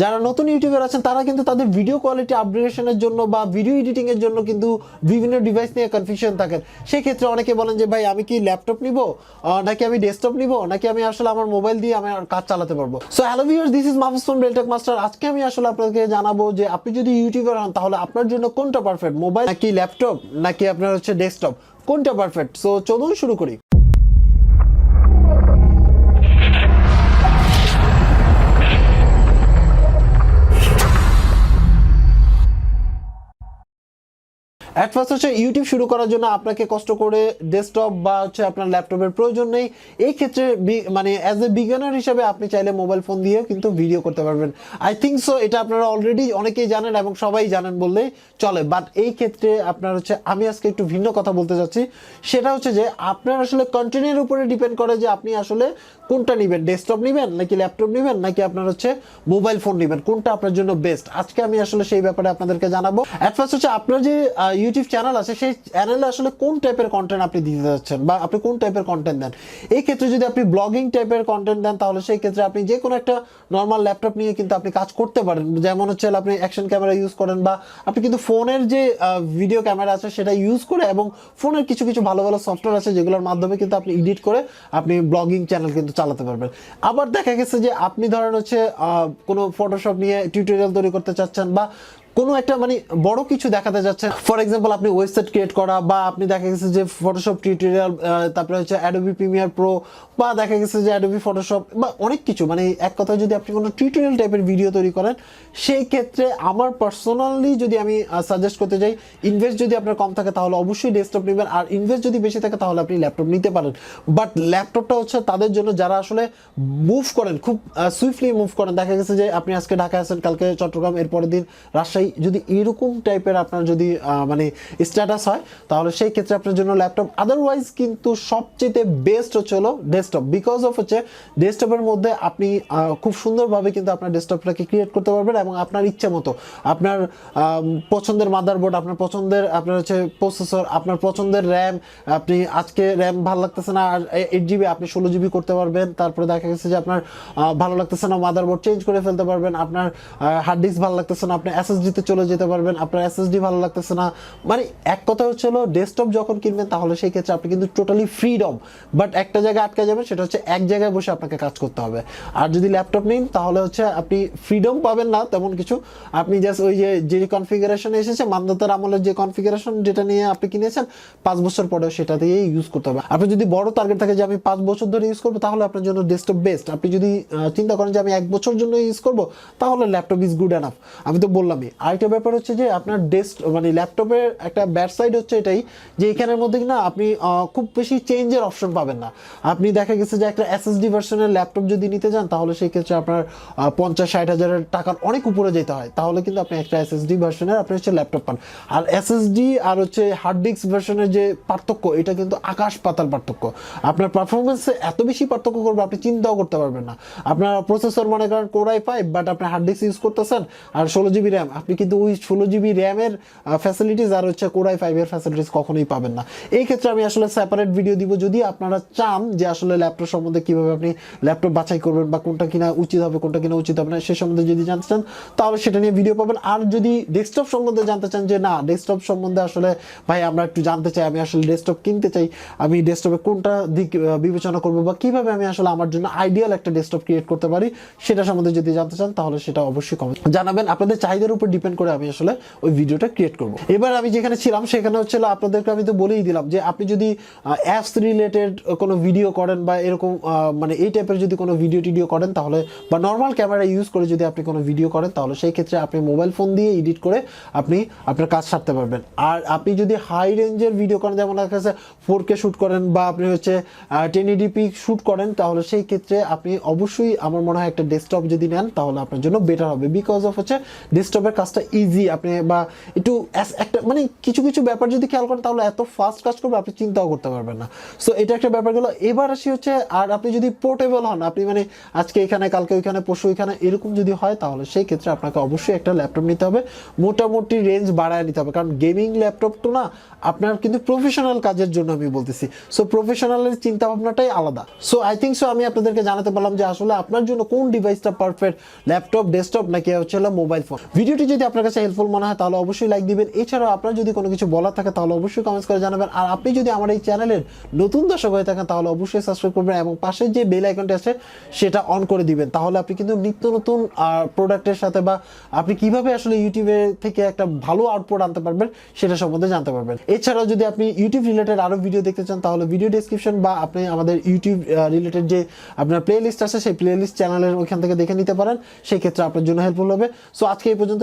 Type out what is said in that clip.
যারা নতুন ইউটিউবার আছেন, তারা কিন্তু তাদের ভিডিও কোয়ালিটি আপগ্রেডেশনের জন্য বা ভিডিও এডিটিং এর জন্য কিন্তু বিভিন্ন ডিভাইস নিয়ে কনফিউশন থাকেন। সেক্ষেত্রে অনেকে বলেন যে, ভাই, আমি কি ল্যাপটপ নিব? নাকি আমি ডেস্কটপ নিব? নাকি আমি আসলে আমার মোবাইল দিয়ে আমি কাজ চালাতে পারব? So hello viewers this is Mahfuz from Beltech master আজকে আমি আসলে আপনাকে জানাব যে, আপনি যদি ইউটিউবার হন, তাহলে আপনার জন্য কোনটা পারফেক্ট মোবাইল নাকি ল্যাপটপ নাকি আপনার হচ্ছে ডেস্কটপ কোনটা পারফেক্ট সো চলুন শুরু করি। অ্যাট হচ্ছে ইউটিউব শুরু করার জন্য আপনাকে কষ্ট করে ডেস্কটপ বা হচ্ছে আপনার ল্যাপটপের প্রয়োজন নেই। এই ক্ষেত্রে মানে অ্যাজ এ আপনি চাইলে মোবাইল ফোন দিয়েও কিন্তু ভিডিও করতে পারবেন। আই থিঙ্ক সো এটা আপনারা অলরেডি অনেকেই জানেন এবং সবাই জানেন বললেই চলে। বাট এই ক্ষেত্রে আপনার হচ্ছে, আমি আজকে একটু ভিন্ন কথা বলতে সেটা হচ্ছে যে, আপনার আসলে কন্টেন্টের উপরে ডিপেন্ড করে যে আপনি আসলে কোনটা নেবেন? ডেস্কটপ নেবেন নাকি ল্যাপটপ নেবেন? নাকি আপনার হচ্ছে মোবাইল ফোন নেবেন? কোনটা আপনার জন্য বেস্ট আজকে আমি আসলে সেই ব্যাপারে আপনাদেরকে জানাব। অ্যাট ফার্স্ট হচ্ছে, আপনার যে ইউটিউব চ্যানেল আছে, সেই চ্যানেলে আসলে কোন টাইপের কন্টেন্ট আপনি দিতে যাচ্ছেন বা আপনি কোন টাইপের কন্টেন্ট দেন? এই ক্ষেত্রে যদি আপনি ব্লগিং টাইপের কন্টেন্ট দেন, তাহলে সেই ক্ষেত্রে আপনি যে কোনো একটা নর্মাল ল্যাপটপ নিয়ে কিন্তু আপনি কাজ করতে পারেন। যেমন হচ্ছে আপনি অ্যাকশন ক্যামেরা ইউজ করেন বা আপনি কিন্তু ফোনের যে ভিডিও ক্যামেরা আছে, সেটা ইউজ করে এবং ফোনের কিছু কিছু ভালো ভালো সফটওয়্যার আছে, যেগুলোর মাধ্যমে কিন্তু আপনি এডিট করে আপনি ব্লগিং চ্যানেল কিন্তু চালাতে পারবেন। আবার দেখা গেছে যে আপনি ধরেন হচ্ছে কোনো ফটোশপ নিয়ে টিউটোরিয়াল তৈরি করতে চাচ্ছেন বা কোনো একটা মানে বড় কিছু দেখাতে যাচ্ছে। ফর এক্সাম্পল আপনি ওয়েবসাইট ক্রিয়েট করা বা আপনি দেখা গেছে যে ফটোশপ টিউটোরিয়াল তারপরে হচ্ছে অ্যাডোবি প্রিমিয়ার প্রো বা দেখা গেছে যে অ্যাডোবি ফটোশপ বা অনেক কিছু। মানে এক কথায় যদি আপনি কোনো টিউটোরিয়াল টাইপের ভিডিও তৈরি করেন, সেই ক্ষেত্রে আমার পার্সোনালি যদি আমি সাজেস্ট করতে যাই ইনভেস্ট যদি আপনার কম থাকে তাহলে অবশ্যই ডেস্কটপ নেবেন। আর ইনভেস্ট যদি বেশি থাকে তাহলে আপনি ল্যাপটপ নিতে পারেন। বাট ল্যাপটপটা হচ্ছে তাদের জন্য যারা আসলে মুভ করেন, খুব সুইফটলি মুভ করেন। দেখা গেছে যে আপনি আজকে ঢাকা আছেন, কালকে চট্টগ্রাম এর পরের দিন রাজশাহী যদি এরকম টাইপের আপনার যদি মানে স্ট্যাটাস হয়, তাহলে সেই ক্ষেত্রে আপনার জন্য ল্যাপটপ আদারওয়াইজ কিন্তু সবচেয়ে বেস্ট হচ্ছে হলো ডেস্কটপ বিকজ অফ হচ্ছে ডেস্কটপের মধ্যে আপনি খুব সুন্দরভাবে কিন্তু আপনার ডেস্কটপটাকে ক্রিয়েট করতে পারবেন এবং আপনার ইচ্ছে মতো, আপনার পছন্দের মাদারবোর্ড আপনার পছন্দের, আপনার হচ্ছে প্রসেসর আপনার পছন্দের র্যাম আপনি আজকে র্যাম ভালো লাগতেছে না, আর এইট জিবি আপনি ষোলো জিবি করতে পারবেন। তারপরে দেখা গেছে যে আপনার ভালো লাগতেছে না মাদারবোর্ড চেঞ্জ করে ফেলতে পারবেন। আপনার হার্ড ডিস্ক ভালো লাগতেছে না, আপনি এসএসডিতে চলে যেতে পারবেন, আপনার এসএসডি ভালো লাগতেছে না। মানে এক কথা হচ্ছে হলো ডেস্কটপ যখন কিনবেন, তাহলে সেই ক্ষেত্রে আপনি কিন্তু টোটালি ফ্রিডম বাট একটা জায়গায় আটকে যাবেন, সেটা হচ্ছে এক জায়গায় বসে আপনাকে কাজ করতে হবে। আর যদি ল্যাপটপ নিন, তাহলে হচ্ছে আপনি ফ্রিডম পাবেন না তেমন কিছু। আপনি জাস্ট ওই যে যে কনফিগারেশন এসেছে মান্যতার আমলের যে কনফিগারেশন যেটা নিয়ে আপনি কিনেছেন, পাঁচ বছর পরেও সেটা দিয়ে ইউজ করতে হবে। আপনি যদি বড় টার্গেট থাকে যে, আমি পাঁচ বছর ধরে ইউজ করব, তাহলে আপনার জন্য ডেস্কটপ বেস্ট আপনি যদি চিন্তা করেন যে, আমি এক বছর জন্য ইউজ করব, তাহলে ল্যাপটপ ইজ গুড এনাফ আমি তো বললামই আরেকটা ব্যাপার হচ্ছে যে আপনার ডেস্ক মানে ল্যাপটপের একটা ব্যাড সাইড হচ্ছে এটাই যে এখানের মধ্যে না আপনি খুব বেশি চেঞ্জের অপশন পাবেন না। আপনি দেখা গেছে যে একটা এসএসডি ভার্সনের ল্যাপটপ যদি নিতে যান, তাহলে সেই ক্ষেত্রে আপনার পঞ্চাশ ষাট হাজারের টাকার অনেক উপরে যেতে হয়। তাহলে কিন্তু আপনি একটা এসএসডি ভার্সনের আপনি হচ্ছে ল্যাপটপ পান। আর এসএসডি আর হচ্ছে হার্ড ডিস্ক ভার্সনের যে পার্থক্য, এটা কিন্তু আকাশ পাতাল পার্থক্য। আপনার পারফরমেন্সে এত বেশি পার্থক্য করবে, আপনি চিন্তাও করতে পারবেন না। আপনার প্রসেসর মনে করেন কোরাই ফাইভ বাট আপনি হার্ড ডিস্ক ইউজ করতেছেন, আর ষোলো জিবি র্যাম আপনি কিন্তু ওই ষোলো জিবি র্যামের ফ্যাসিলিটিস আর হচ্ছে কোরাই ফাইভের ফ্যাসিলিটিস কখনোই পাবেন না। এই ক্ষেত্রে আমি আসলে সেপারেট ভিডিও দিব। যদি আপনারা চান যে আসলে ল্যাপটপ সম্বন্ধে কীভাবে আপনি ল্যাপটপ বাছাই করবেন বা কোনটা কিনা উচিত হবে, কোনটা কিনা উচিত হবে না, সে সম্বন্ধে যদি জানতে চান, তাহলে সেটা নিয়ে ভিডিও পাবেন। আর যদি ডেস্কটপ সম্বন্ধে জানতে চান যে না ডেস্কটপ সম্বন্ধে আসলে ভাই আমরা একটু জানতে চাই, আমি আসলে ডেস্কটপ কিনতে চাই, আমি ডেস্কটপে কোনটা দিক বিবেচনা করব বা কীভাবে আমি আসলে আমার জন্য আইডিয়াল একটা ডেস্কটপ ক্রিয়েট করতে পারি, সেটা সম্বন্ধে যদি জানতে চান, তাহলে সেটা অবশ্যই কমেন্ট জানাবেন। আপনাদের চাহিদার উপর ডিপেন্ড করে আমি আসলে ওই ভিডিওটা ক্রিয়েট করব। এবার আমি যেখানে ছিলাম, সেখানে হচ্ছে আপনাদেরকে আমি তো বলেই দিলাম যে আপনি যদি অ্যাপস রিলেটেড কোনো ভিডিও করেন বা এরকম মানে এই টাইপের যদি কোনো ভিডিও টিডিও করেন তাহলে, বা নর্মাল ক্যামেরা ইউজ করে যদি আপনি কোনো ভিডিও করেন, তাহলে সেই ক্ষেত্রে আপনি মোবাইল ফোন দিয়ে এডিট করে আপনি আপনার কাজ সারতে পারবেন। আর আপনি যদি হাই রেঞ্জের ভিডিও করেন, যেমন আপনার কাছে ফোর কে শ্যুট করেন বা আপনি হচ্ছে টেন এডিপি শ্যুট করেন, তাহলে সেই ক্ষেত্রে আপনি অবশ্যই আমার মনে হয় একটা ডেস্কটপ যদি নেন, তাহলে আপনার জন্য বেটার হবে। বিকজ অফ হচ্ছে ডেস্কটপের কাজ কাজটা ইজি আপনি বা একটু একটা মানে কিছু কিছু ব্যাপার যদি খেয়াল করেন, তাহলে এত ফাস্ট কাজ করবে, আপনি চিন্তাও করতে পারবেন না। সো এটা একটা ব্যাপার গেলো। এবার আসি হচ্ছে, আর আপনি যদি পোর্টেবল হন, আপনি মানে আজকে এখানে, কালকে ওইখানে, পরশু ওইখানে, এরকম যদি হয়, তাহলে সেই ক্ষেত্রে আপনাকে অবশ্যই একটা ল্যাপটপ নিতে হবে। মোটামুটি রেঞ্জ বাড়ায় নিতে হবে। কারণ গেমিং ল্যাপটপ তো না, আপনার কিন্তু প্রফেশনাল কাজের জন্য আমি বলতেছি। সো প্রফেশনালের চিন্তা ভাবনাটাই আলাদা। সো আই থিঙ্ক সো আমি আপনাদেরকে জানাতে পারলাম যে আসলে আপনার জন্য কোন ডিভাইসটা পারফেক্ট ল্যাপটপ ডেস্কটপ নাকি হচ্ছে মোবাইল ফোন ভিডিওটি যদি আপনার কাছে হেল্পফুল মনে হয়, তাহলে অবশ্যই লাইক দিবেন। এছাড়াও আপনার যদি কোনো কিছু বলার থাকে, তাহলে অবশ্যই কমেন্টস করে জানাবেন। আর আপনি যদি আমার এই চ্যানেলের নতুন দর্শক হয়ে থাকেন, তাহলে অবশ্যই সাবস্ক্রাইব করবেন এবং পাশের যে বেল আইকনটি আছে, সেটা অন করে দিবেন। তাহলে আপনি কিন্তু নিত্য নতুন প্রোডাক্টের সাথে বা আপনি কীভাবে আসলে ইউটিউবে থেকে একটা ভালো আউটপুট আনতে পারবেন, সেটা সম্বন্ধে জানতে পারবেন। এছাড়াও যদি আপনি ইউটিউব রিলেটেড আরও ভিডিও দেখতে চান, তাহলে ভিডিও ডেসক্রিপশন বা আপনি আমাদের ইউটিউব রিলেটেড যে আপনার প্লে লিস্ট আছে, সেই প্লে লিস্ট চ্যানেলের ওইখান থেকে দেখে নিতে পারেন। সেই ক্ষেত্রে আপনার জন্য হেল্পফুল হবে। সো আজকে এই পর্যন্ত